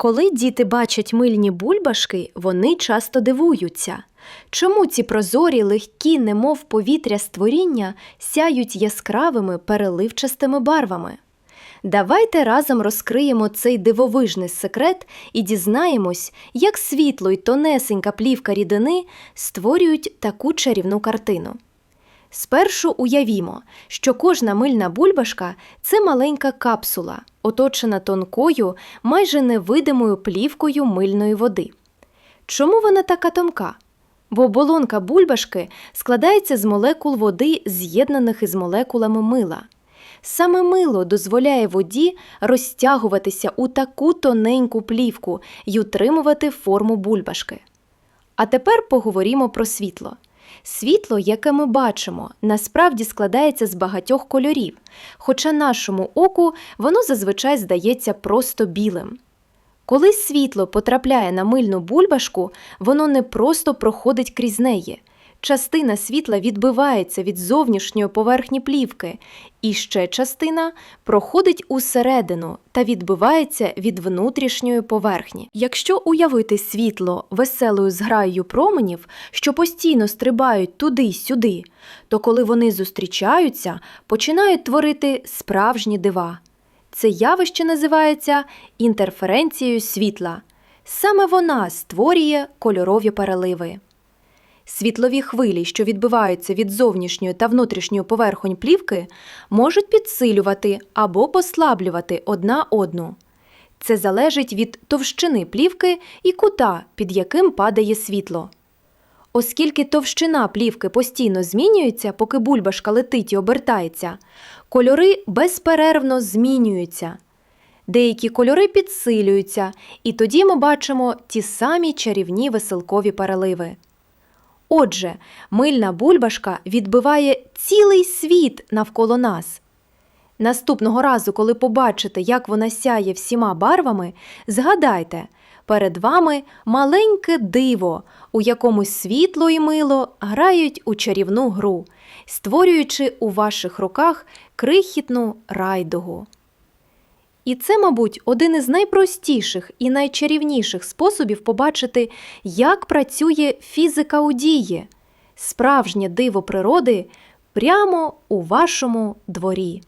Коли діти бачать мильні бульбашки, вони часто дивуються. Чому ці прозорі, легкі, немов повітря створіння сяють яскравими переливчастими барвами? Давайте разом розкриємо цей дивовижний секрет і дізнаємось, як світло й тонесенька плівка рідини створюють таку чарівну картину. Спершу уявімо, що кожна мильна бульбашка це маленька капсула, оточена тонкою, майже невидимою плівкою мильної води. Чому вона така тонка? Бо оболонка бульбашки складається з молекул води, з'єднаних із молекулами мила. Саме мило дозволяє воді розтягуватися у таку тоненьку плівку й утримувати форму бульбашки. А тепер поговоримо про світло. Світло, яке ми бачимо, насправді складається з багатьох кольорів, хоча нашому оку воно зазвичай здається просто білим. Коли світло потрапляє на мильну бульбашку, воно не просто проходить крізь неї. Частина світла відбивається від зовнішньої поверхні плівки, і ще частина проходить усередину та відбивається від внутрішньої поверхні. Якщо уявити світло веселою зграєю променів, що постійно стрибають туди-сюди, то коли вони зустрічаються, починають творити справжні дива. Це явище називається інтерференцією світла. Саме вона створює кольорові переливи. Світлові хвилі, що відбиваються від зовнішньої та внутрішньої поверхонь плівки, можуть підсилювати або послаблювати одна одну. Це залежить від товщини плівки і кута, під яким падає світло. Оскільки товщина плівки постійно змінюється, поки бульбашка летить і обертається, кольори безперервно змінюються. Деякі кольори підсилюються, і тоді ми бачимо ті самі чарівні веселкові переливи. Отже, мильна бульбашка відбиває цілий світ навколо нас. Наступного разу, коли побачите, як вона сяє всіма барвами, згадайте, перед вами маленьке диво, у якому світло і мило грають у чарівну гру, створюючи у ваших руках крихітну райдугу. І це, мабуть, один із найпростіших і найчарівніших способів побачити, як працює фізика у дії, справжнє диво природи прямо у вашому дворі.